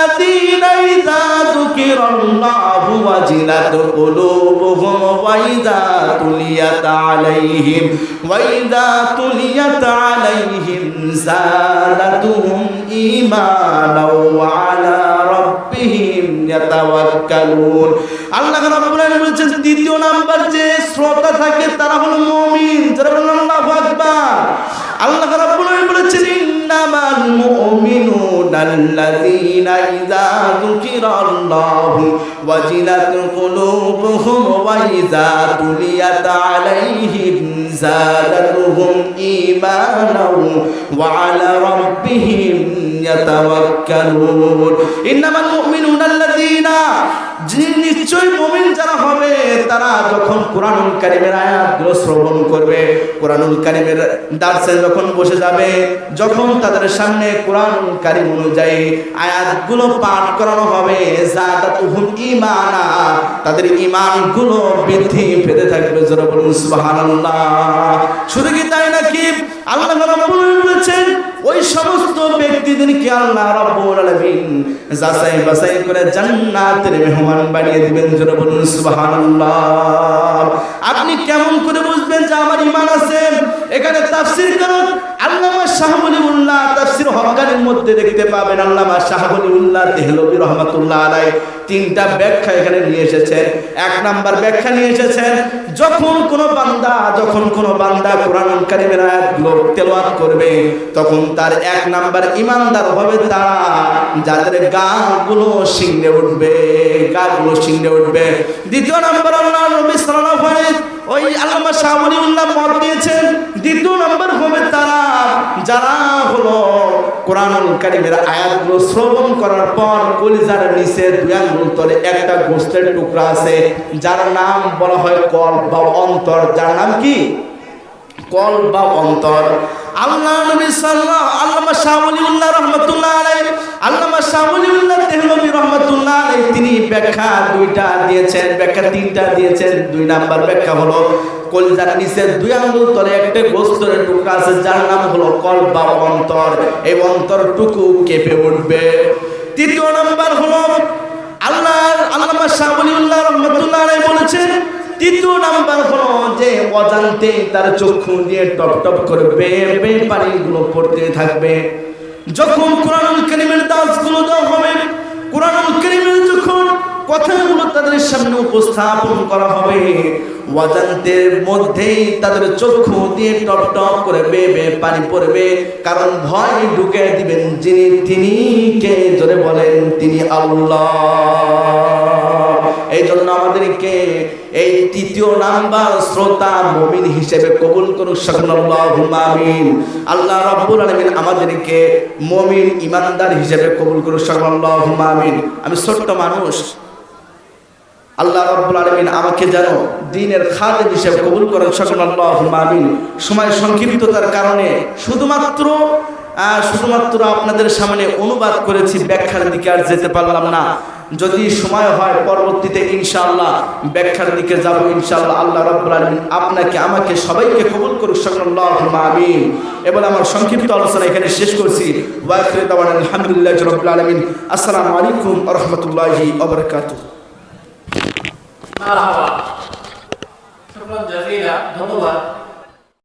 الذين إذا ذكر الله وجلت قلوبهم وإذا تليت عليهم وإذا تليت عليهم زادتهم إيمانا وعلى ربهم يتوكلون আল্লাহ রাব্বুল আলামিন বলেছেন দ্বিতীয় নাম্বার যে শ্রোতা থাকে তারা হলো মুমিন যারা বলেন আল্লাহু আকবার আল্লাহ রাব্বুল আলামিন বলেছেন ইন্নামাল মুমিনুনা الذين إذا ذكر الله وجلت قلوبهم وإذا تليت عليهم زادتهم إيمانا وعلى ربهم يتوكلون إنما المؤمنون الذين যিনি যখন কোরআনুল কারিমের আয়াতগুলো শ্রবণ করবে, কোরআনুল কারিমের দার্সে যখন বসে যাবে, যখন তাদের সামনে কোরআনুল কারিম অনুযায়ী আয়াতগুলো পাঠ করানো হবে জাদাতুহুম ঈমানা, তাদের ঈমানগুলো বৃদ্ধি পেতে থাকবে জোরে বলুন সুবহানাল্লাহ। শুধু কি তাই নাকি? আল্লাহ বলেছেন ওই সমস্ত ব্যক্তিদেরকে আল্লাহ রাব্বুল আলামিন। যাচাই বাছাই করে জান্নাতের মেহমান বানিয়ে দিবেন, জোরে বলুন সুবহানাল্লাহ। আপনি কেমন করে বুঝবেন যে আমার ঈমান আছে। এখানে তাফসীর করুন। আল্লামা শাহ ওলিউল্লাহ তাফসীর হকানির মধ্যে দেখতে পাবেন আল্লামা শাহ ওলিউল্লাহ দেহলভী রহমাতুল্লাহ আলাইহি তিনটা ব্যাখ্যা এখানে নিয়ে এসেছেন এক নাম্বার ব্যাখ্যা নিয়ে এসেছেন যখন কোনো বান্দা, যখন কোনো বান্দা কোরআন কারিমের আয়াতগুলো তেলাওয়াত করবে, তখন তার এক নাম্বার ইমানদার হবে তারা যাদের গাগুলো শিংড়ে উঠবে, গাগুলো শিংড়ে উঠবে। দ্বিতীয় নাম্বার আল্লামা শাহমুলি উল্লাহ মত দিয়েছেন। দ্বিতীয় নম্বর হবে তারা, যারা হলো কোরআনুল কারিমের আয়াতগুলো শ্রবণ করার পর কলিজার নিচে দুই আঙ্গুল তলে একটা গোস্তের টুকরা আছে, যার নাম বলা হয় কল বা অন্তর। যার নাম কি? কল বা অন্তর। আল্লাহ নবী সাল্লাল্লাহু আল্লামা শাহওয়ালিউল্লাহ রাহমাতুল্লাহ আলাইহি, আল্লামা শাহওয়ালিউল্লাহ দেহলভী রাহমাতুল্লাহ আলাইহি, তিনি ব্যাখ্যা দুইটা দিয়েছেন, ব্যাখ্যা তিনটা দিয়েছেন, দুই নাম্বার ব্যাখ্যা হলো কলজার নিচে দুই আঙ্গুল তলে একটা গোস্তরের টুকরা আছে, যার নাম হলো কল বা অন্তর। এই অন্তরটুকু কেঁপে উঠবে। তৃতীয় নাম্বার হলো আল্লাহর আল্লামা শাহওয়ালিউল্লাহ রাহমাতুল্লাহ বলেছেন, তৃতীয় নাম্বার হলো যে অজান্তে তার চক্ষু দিয়ে টপ টপ করে বেয়ে বেয়ে পড়তে থাকবে। যখন কোরআনুল কারিমের দাসগুলো দেওয়া হবে, কোরআনুল কারিমের যখন কথাগুলো তাদের সামনে উপস্থাপন করা হবে। অজান্তের মধ্যেই তাদের চক্ষু দিয়ে টপ টপ করে বেয়ে বেয়ে পানি পড়বে। কারণ ভয় ঢুকে দিবেন যিনি, তিনি কে? জোরে বলেন, তিনি আল্লাহ। এই জন্য আমাদেরকে এই তৃতীয় নাম্বার শ্রোতা মমিন হিসেবে কবুল করুক সকলাল্লাহু আমিন। আল্লাহ রাব্বুল আলমিন আমাদেরকে মমিন ইমানদার হিসেবে কবুল করুক সকলাল্লাহু আমিন। আমি ছোট্ট মানুষ আল্লাহ রাব্বুল আলামিন আমাকে যেন দিনের খাদেম হিসেবে কবুল করেন সকলাল্লাহু আমিন। সময় সংক্ষিপ্ততার কারণে শুধুমাত্র শুধুমাত্র আপনাদের সামনে অনুবাদ করেছি, ব্যাখ্যার দিকে আর যেতে পারলাম না। যদি সময় হয় পরবর্তীতে ইনশাআল্লাহ ব্যাখ্যার দিকে যাব, ইনশাআল্লাহ আল্লাহ রাব্বুল আলামিন আপনাকে, আমাকে সবাইকে কবুল করুক সাল্লাল্লাহু আমিন। এবার আমার সংক্ষিপ্ত আলোচনা এখানে শেষ করছি। ওয়া আখিরু দাওয়ানা আলহামদুলিল্লাহি আসসালামু আলাইকুম ওয়া রাহমাতুল্লাহি মারহাবা শুকরান জাজিলা ধন্যবাদ